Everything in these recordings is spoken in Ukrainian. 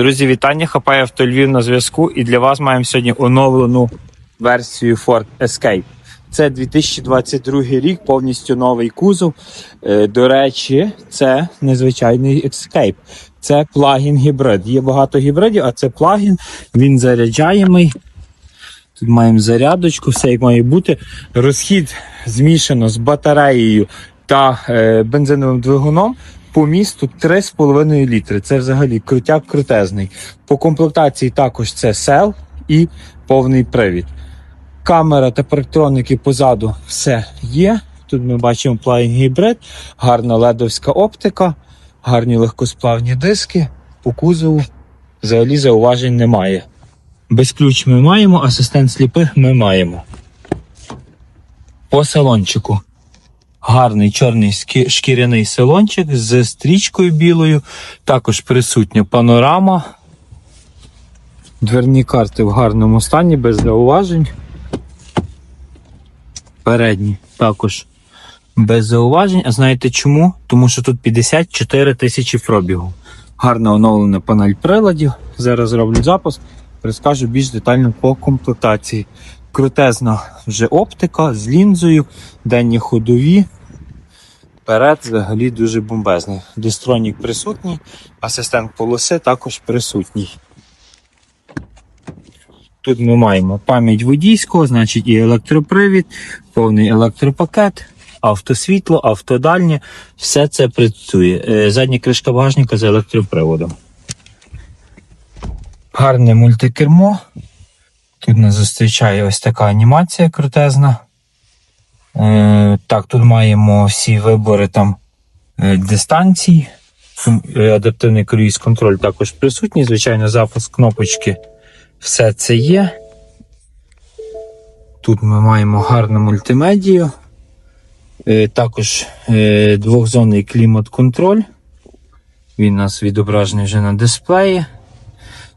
Друзі, вітання! Хапає авто Львів на зв'язку. І для вас маємо сьогодні оновлену версію Ford Escape. Це 2022 рік, повністю новий кузов. Е, До речі, це незвичайний Escape. Це плагін гібрид. Є багато гібридів, а це плагін. Він заряджаємий. Тут маємо зарядочку, все як має бути. Розхід змішано з батареєю та е, бензиновим двигуном. По місту 3,5 літри. Це взагалі крутяк крутезний. По комплектації також це сел і повний привід. Камера та парктроники позаду все є. Тут ми бачимо плагін гібрид, гарна ледовська оптика, гарні легкосплавні диски. По кузову взагалі зауважень немає. Без ключ ми маємо, асистент сліпих ми маємо. По салончику. Гарний чорний шкіряний салончик з стрічкою білою. Також присутня панорама. Дверні карти в гарному стані, без зауважень. Передні також без зауважень. А знаєте чому? Тому що тут 54 тисячі пробігу. Гарно оновлена панель приладів. Зараз зроблю запуск. Розкажу більш детально по комплектації. Крутезна вже оптика з лінзою, денні ходові. Перед взагалі дуже бомбезний. Дистронік присутній, асистент полоси також присутній. Тут ми маємо пам'ять водійського, значить і електропривід, повний електропакет, автосвітло, автодальнє. Все це працює. Е, Задня кришка багажника з електроприводом. Гарне мультикермо. Тут нас зустрічає ось така анімація крутезна. Е, так, тут маємо всі вибори там е, дистанцій. Е, Адаптивний круїз контроль також присутній. Звичайно, запуск кнопочки. Все це є. Тут ми маємо гарну мультимедію. Також двохзонний клімат-контроль. Він у нас відображений вже на дисплеї.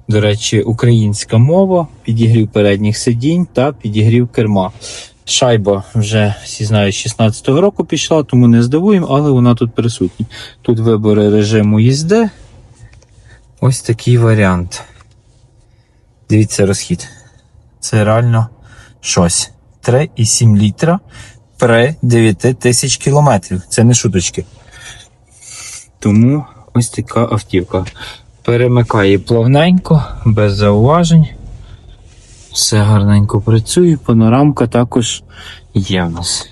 До речі, українська мова, підігрів передніх сидінь та підігрів керма. Шайба вже всі знають, з 16-го року пішла, тому не здивуємо, але вона тут присутня. Тут вибори режиму їзди. Ось такий варіант. Дивіться розхід. Це реально щось. 3,7 літра при 9 тисяч кілометрів. Це не шуточки. Тому ось така автівка. Перемикає плавненько, без зауважень. Все гарненько працює, панорамка також є в нас.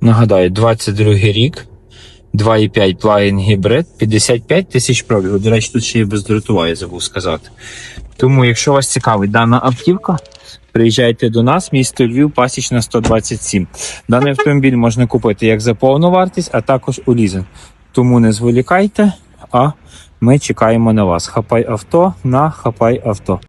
Нагадаю, 22 рік, 2,5 плагін гібрид, 55 тисяч пробігу. До речі, тут ще є бездротова, я забув сказати. Тому, якщо вас цікавить дана автівка, приїжджайте до нас, місто Львів, пасічна 127. Даний автомобіль можна купити як за повну вартість, а також у лізинг. Тому не зволікайте, а ми чекаємо на вас. Хапай авто на хапай авто.